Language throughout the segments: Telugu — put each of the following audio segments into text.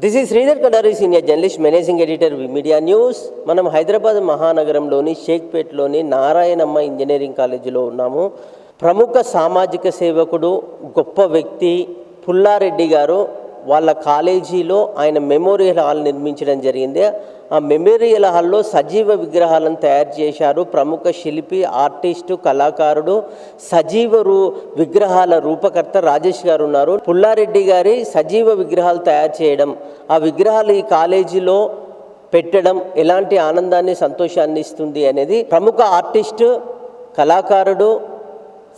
This is Sridhar Kadari senior journalist managing editor media news మనం హైదరాబాద్ మహానగరంలోని షేక్పేట్లోని నారాయణమ్మ ఇంజనీరింగ్ కాలేజీలో ఉన్నాము. ప్రముఖ సామాజిక సేవకుడు గొప్ప వ్యక్తి పుల్లారెడ్డి గారు. వాళ్ళ కాలేజీలో ఆయన మెమోరియల్ హాల్ నిర్మించడం జరిగింది. ఆ మెమోరియల్ హాల్లో సజీవ విగ్రహాలను తయారు చేశారు. ప్రముఖ శిల్పి ఆర్టిస్టు కళాకారుడు సజీవ రూ విగ్రహాల రూపకర్త రాజేష్ గారు ఉన్నారు. పుల్లారెడ్డి గారి సజీవ విగ్రహాలు తయారు చేయడం ఆ విగ్రహాలు ఈ కాలేజీలో పెట్టడం ఎలాంటి ఆనందాన్ని సంతోషాన్ని ఇస్తుంది అనేది ప్రముఖ ఆర్టిస్టు కళాకారుడు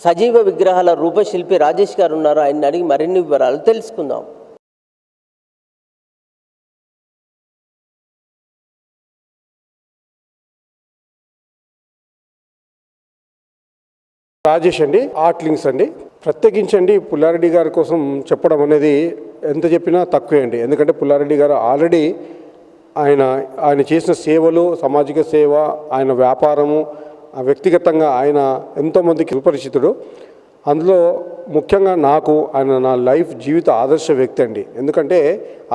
సజీవ విగ్రహాల రూపశిల్పి రాజేష్ గారు ఉన్నారు. ఆయన అడిగి మరిన్ని వివరాలు తెలుసుకుందాం. రాజేష్ అండి ఆర్ట్ లింక్స్ అండి. ప్రత్యేకించండి పుల్లారెడ్డి గారి కోసం చెప్పడం అనేది ఎంత చెప్పినా తక్కువే అండి. ఎందుకంటే పుల్లారెడ్డి గారు ఆల్రెడీ ఆయన ఆయన చేసిన సేవలు సామాజిక సేవ ఆయన వ్యాపారము ఆ వ్యక్తిగతంగా ఆయన ఎంతోమందికి సుపరిచితుడు. అందులో ముఖ్యంగా నాకు ఆయన నా లైఫ్ జీవిత ఆదర్శ వ్యక్తి అండి. ఎందుకంటే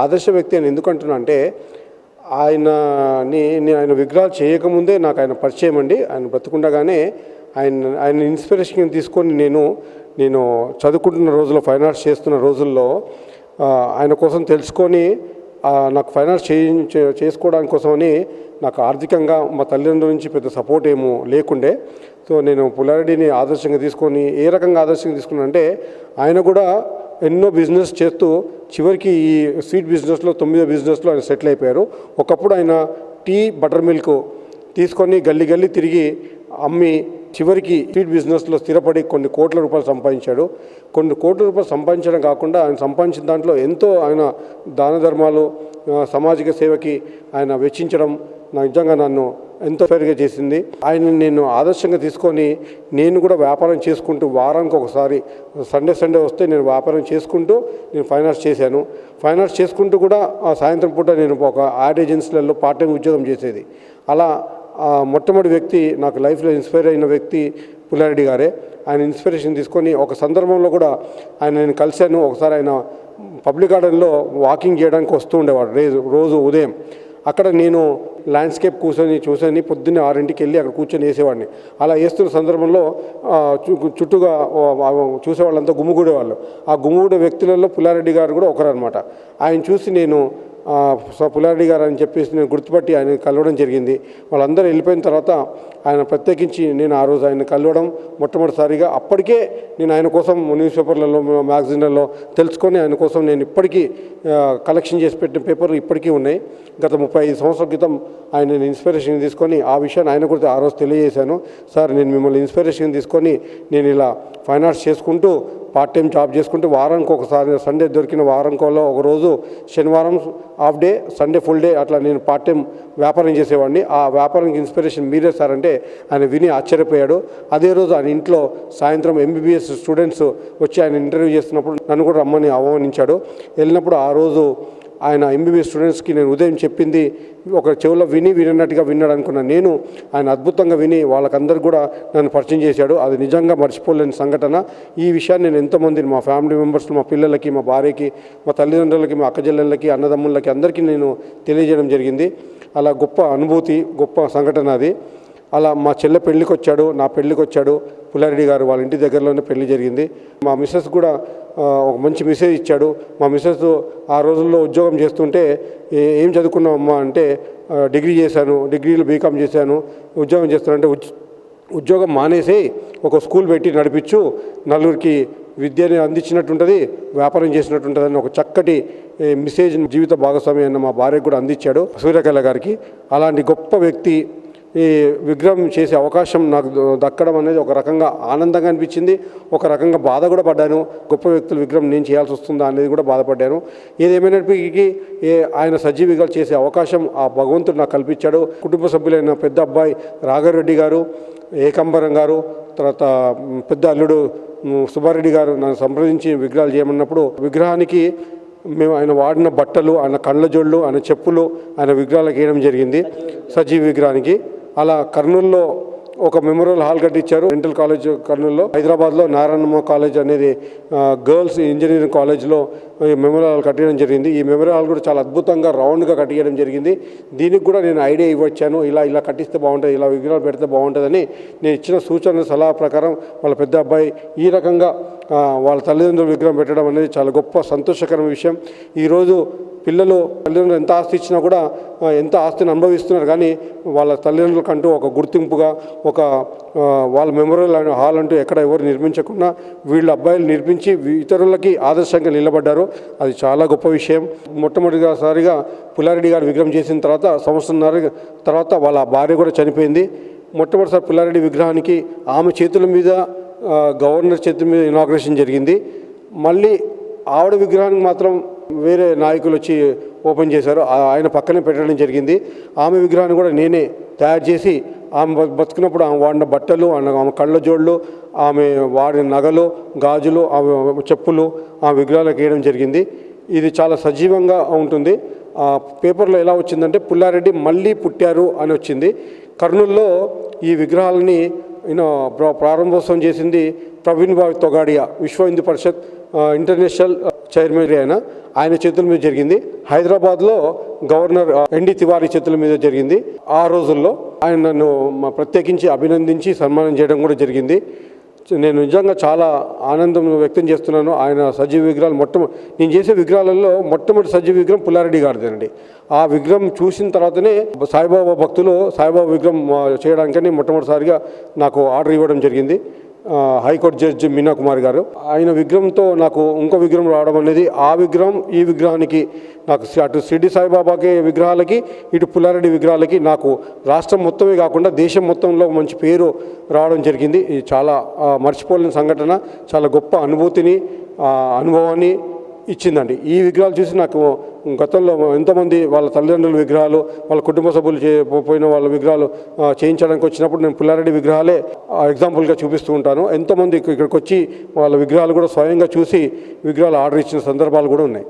ఆదర్శ వ్యక్తి అని ఎందుకంటున్నా అంటే ఆయనని నేను ఆయన విగ్రహాలు చేయకముందే నాకు ఆయన పరిచయం అండి. ఆయన బ్రతుకుండగానే ఆయన ఆయన ఇన్స్పిరేషన్ తీసుకొని నేను నేను చదువుకుంటున్న రోజుల్లో ఫైన్ ఆర్ట్స్ చేస్తున్న రోజుల్లో ఆయన కోసం తెలుసుకొని నాకు ఫైన్ ఆర్ట్స్ చేయించే చేసుకోవడానికి కోసమని నాకు ఆర్థికంగా మా తల్లిదండ్రుల నుంచి పెద్ద సపోర్ట్ ఏమో లేకుండే. సో నేను పులారెడ్డిని ఆదర్శంగా తీసుకొని ఏ రకంగా ఆదర్శంగా తీసుకున్నాను అంటే ఆయన కూడా ఎన్నో బిజినెస్ చేస్తూ చివరికి ఈ స్వీట్ బిజినెస్లో తొమ్మిదో బిజినెస్లో ఆయన సెటిల్ అయిపోయారు. ఒకప్పుడు ఆయన టీ బటర్ మిల్క్ తీసుకొని గల్లి గల్లి తిరిగి అమ్మి చివరికి స్వీట్ బిజినెస్లో స్థిరపడి కొన్ని కోట్ల రూపాయలు సంపాదించాడు. కొన్ని కోట్ల రూపాయలు సంపాదించడం కాకుండా ఆయన సంపాదించిన దాంట్లో ఎంతో ఆయన దాన ధర్మాలు సామాజిక సేవకి ఆయన వెచ్చించడం నా నిజంగా నన్ను ఎంతో పేరుగా చేసింది. ఆయన నేను ఆదర్శంగా తీసుకొని నేను కూడా వ్యాపారం చేసుకుంటూ వారానికి ఒకసారి సండే సండే వస్తే నేను వ్యాపారం చేసుకుంటూ నేను ఫైనాన్స్ చేశాను. ఫైనాన్స్ చేసుకుంటూ కూడా ఆ సాయంత్రం పూట నేను ఒక యాడ్ ఏజెన్సీలలో పార్ట్ టైం ఉద్యోగం చేసేది. అలా మొట్టమొదటి వ్యక్తి నాకు లైఫ్లో ఇన్స్పైర్ అయిన వ్యక్తి పుల్లారెడ్డి గారే. ఆయన ఇన్స్పిరేషన్ తీసుకొని ఒక సందర్భంలో కూడా ఆయన నేను కలిశాను. ఒకసారి ఆయన పబ్లిక్ గార్డెన్లో వాకింగ్ చేయడానికి వస్తూ ఉండేవాడు. రోజు రోజు ఉదయం. అక్కడ నేను ల్యాండ్స్కేప్ కూర్చొని చూసని పొద్దున్నే ఆరింటికి వెళ్ళి అక్కడ కూర్చొని వేసేవాడిని. అలా వేస్తున్న సందర్భంలో చుట్టూగా ఆ, ఆ, చూసేవాళ్ళంతా ఆ గుమ్ముగూడే వ్యక్తులలో పుల్లారెడ్డి గారు కూడా ఒకరనమాట ఆయన చూసి నేను ఆ, పుల్లారెడ్డి గారు అని చెప్పేసి నేను గుర్తుపట్టి ఆయన కలవడం జరిగింది. వాళ్ళందరూ వెళ్ళిపోయిన తర్వాత ఆయన ప్రత్యేకించి నేను ఆ రోజు ఆయన కలవడం మొట్టమొదటిసారిగా అప్పటికే నేను ఆయన కోసం న్యూస్ పేపర్లలో మ్యాగజైన్లలో తెలుసుకొని ఆయన కోసం నేను ఇప్పటికీ కలెక్షన్ చేసి పెట్టిన పేపర్లు ఇప్పటికీ ఉన్నాయి. గత ముప్పై ఐదు సంవత్సరాల క్రితం ఆయన నేను ఇన్స్పిరేషన్ తీసుకొని ఆ విషయాన్ని ఆయన కూడా ఆ రోజు తెలియజేశాను. సార్ నేను మిమ్మల్ని ఇన్స్పిరేషన్ తీసుకొని నేను ఇలా ఫైనాన్స్ చేసుకుంటూ పార్ట్ టైం జాబ్ చేసుకుంటూ వారానికి ఒకసారి సండే దొరికిన వారంకోలో ఒక రోజు శనివారం half day Sunday full day అట్లా నేను పార్ట్ టైం వ్యాపారం చేసేవాడిని. ఆ వ్యాపారానికి ఇన్స్పిరేషన్ మీరే సార్ అంటే ఆయన విని ఆశ్చర్యపోయాడు. అదే రోజు ఆయన ఇంట్లో సాయంత్రం ఎంబీబీఎస్ స్టూడెంట్స్ వచ్చి ఆయన ఇంటర్వ్యూ చేస్తున్నప్పుడు నన్ను కూడా రమ్మని ఆహ్వానించాడు. వెళ్ళినప్పుడు ఆ రోజు ఆయన ఎంబీబీఎస్ స్టూడెంట్స్కి నేను ఉదయం చెప్పింది ఒక చెవులో విని వినట్టుగా విన్నాడు అనుకున్నా. నేను ఆయన అద్భుతంగా విని వాళ్ళకందరూ కూడా నన్ను పరిచయం చేశాడు. అది నిజంగా మర్చిపోలేని సంఘటన. ఈ విషయాన్ని నేను ఎంతోమందిని మా ఫ్యామిలీ మెంబర్స్ మా పిల్లలకి మా భార్యకి మా తల్లిదండ్రులకి మా అక్కజల్లెళ్ళకి అన్నదమ్ముళ్ళకి అందరికీ నేను తెలియజేయడం జరిగింది. అలా గొప్ప అనుభూతి గొప్ప సంఘటన అది. అలా మా చెల్లె పెళ్ళికి వచ్చాడు నా పెళ్ళికి వచ్చాడు పుల్లారెడ్డి గారు వాళ్ళ ఇంటి దగ్గరలోనే పెళ్ళి జరిగింది. మా మిస్సెస్ కూడా ఒక మంచి మెసేజ్ ఇచ్చాడు. మా మిస్సెస్ ఆ రోజుల్లో ఉద్యోగం చేస్తుంటే ఏం చదువుకున్నామమ్మా అంటే డిగ్రీ చేశాను డిగ్రీలో బీకామ్ చేశాను. ఉద్యోగం చేస్తానంటే ఉద్యోగం మానేసి ఒక స్కూల్ పెట్టి నడిపించు నలుగురికి విద్యని అందించినట్టుంటుంది వ్యాపారం చేసినట్టుంటుందని ఒక చక్కటి మెసేజ్ జీవిత భాగస్వామి అన్న మా భార్యకు కూడా అందించాడు సూర్యకళ గారికి. అలాంటి గొప్ప వ్యక్తి ఈ విగ్రహం చేసే అవకాశం నాకు దక్కడం అనేది ఒక రకంగా ఆనందంగా అనిపించింది. ఒక రకంగా బాధ కూడా పడ్డాను. గొప్ప వ్యక్తుల విగ్రహం నేను చేయాల్సి వస్తుందా అనేది కూడా బాధపడ్డాను. ఏదేమైనప్పటికీ ఏ ఆయన సజీవిగా చేసే అవకాశం ఆ భగవంతుడు నాకు కల్పించాడు. కుటుంబ సభ్యులైన పెద్ద అబ్బాయి రాఘవరెడ్డి గారు ఏకంబరం గారు తర్వాత పెద్ద అల్లుడు సుబ్బారెడ్డి గారు నన్ను సంప్రదించి విగ్రహాలు చేయమన్నప్పుడు విగ్రహానికి మేము ఆయన వాడిన బట్టలు ఆయన కళ్ళ జోళ్ళు ఆయన చెప్పులు ఆయన విగ్రహాలకు వేయడం జరిగింది. సజీవ విగ్రహానికి. అలా కర్నూలులో ఒక మెమోరియల్ హాల్ కట్టించారు. డెంటల్ కాలేజ్ కర్నూలులో. హైదరాబాద్లో నారాయణమ్మ కాలేజ్ అనేది గర్ల్స్ ఇంజనీరింగ్ కాలేజ్లో మెమోరియల్ హాల్ కట్టడం జరిగింది. ఈ మెమోరియల్ కూడా చాలా అద్భుతంగా రౌండ్గా కట్టించడం జరిగింది. దీనికి కూడా నేను ఐడియా ఇవ్వచ్చాను. ఇలా ఇలా కట్టిస్తే బాగుంటుంది ఇలా విగ్రహాలు పెడితే బాగుంటుందని నేను ఇచ్చిన సూచన సలహా ప్రకారం వాళ్ళ పెద్ద అబ్బాయి ఈ రకంగా వాళ్ళ తల్లిదండ్రుల విగ్రహం పెట్టడం అనేది చాలా గొప్ప సంతోషకరమైన విషయం. ఈరోజు పిల్లలు తల్లిదండ్రులు ఎంత ఆస్తి ఇచ్చినా కూడా ఎంత ఆస్తిని అనుభవిస్తున్నారు. కానీ వాళ్ళ తల్లిదండ్రులకంటూ ఒక గుర్తింపుగా ఒక వాళ్ళ మెమోరియల్ అనే హాల్ అంటూ ఎక్కడ ఎవరు నిర్మించకుండా వీళ్ళ అబ్బాయిలు నిర్మించి ఇతరులకి ఆదర్శంగా నిలబడ్డారు. అది చాలా గొప్ప విషయం. మొట్టమొదటిసారిగా పుల్లారెడ్డి గారు విగ్రహం చేసిన తర్వాత సంవత్సరంన్నర తర్వాత వాళ్ళ భార్య కూడా చనిపోయింది. మొట్టమొదటిసారి పుల్లారెడ్డి విగ్రహానికి ఆమె చేతుల మీద గవర్నర్ చేతుల మీద ఇనాగ్రేషన్ జరిగింది. మళ్ళీ ఆవిడ విగ్రహానికి మాత్రం వేరే నాయకులు వచ్చి ఓపెన్ చేశారు. ఆయన పక్కనే పెట్టడం జరిగింది. ఆమె విగ్రహాన్ని కూడా నేనే తయారు చేసి ఆమె బతుకున్నప్పుడు ఆమె వాడిన బట్టలు ఆమె ఆమె కళ్ళ జోళ్ళు ఆమె వాడిన నగలు గాజులు ఆమె చెప్పులు ఆ విగ్రహాలకు వేయడం జరిగింది. ఇది చాలా సజీవంగా ఉంటుంది. ఆ పేపర్లో ఎలా వచ్చిందంటే పుల్లారెడ్డి మళ్ళీ పుట్టారు అని వచ్చింది. కర్నూల్లో ఈ విగ్రహాలని యూనో ప్ర- ప్రారంభోత్సవం చేసింది ప్రవీణ్ బాయ్ తొగాడియా విశ్వ హిందూ పరిషత్ ఇంటర్నేషనల్ చైర్మన్ ఆయన ఆయన చేతుల మీద జరిగింది. హైదరాబాద్లో గవర్నర్ ఆ, ఎన్డి తివారీ చేతుల మీద జరిగింది. ఆ రోజుల్లో ఆయన నన్ను ప్రత్యేకించి అభినందించి సన్మానం చేయడం కూడా జరిగింది. నేను నిజంగా చాలా ఆనందం వ్యక్తం చేస్తున్నాను. ఆయన సజీవ విగ్రహాలు మొట్టమొ నేను చేసే విగ్రహాలలో మొట్టమొదటి సజీవ విగ్రహం పుల్లారెడ్డి గారిదేనండి. ఆ విగ్రహం చూసిన తర్వాతనే సాయిబాబా భక్తులు సాయిబాబా విగ్రహం చేయడానికని మొట్టమొదటిసారిగా నాకు ఆర్డర్ ఇవ్వడం జరిగింది. హైకోర్టు జడ్జి మీనా కుమార్ గారు. ఆయన విగ్రహంతో నాకు ఇంకో విగ్రహం రావడం అనేది ఆ విగ్రహం ఈ విగ్రహానికి నాకు అటు షిర్డి సాయిబాబాకి విగ్రహాలకి ఇటు పుల్లారెడ్డి విగ్రహాలకి నాకు రాష్ట్రం మొత్తమే కాకుండా దేశం మొత్తంలో మంచి పేరు రావడం జరిగింది. ఇది చాలా మర్చిపోలేని సంఘటన చాలా గొప్ప అనుభూతిని అనుభవాన్ని ఇచ్చిందండి. ఈ విగ్రహాలు చూసి నాకు గతంలో ఎంతోమంది వాళ్ళ తల్లిదండ్రుల విగ్రహాలు వాళ్ళ కుటుంబ సభ్యులు చే పోయిన వాళ్ళ విగ్రహాలు చేయించడానికి వచ్చినప్పుడు నేను పుల్లారెడ్డి విగ్రహాలే ఆ, ఎగ్జాంపుల్గా చూపిస్తూ ఉంటాను. ఎంతోమంది ఇక్కడికి వచ్చి వాళ్ళ విగ్రహాలు కూడా స్వయంగా చూసి విగ్రహాలు ఆర్డర్ ఇచ్చిన సందర్భాలు కూడా ఉన్నాయి.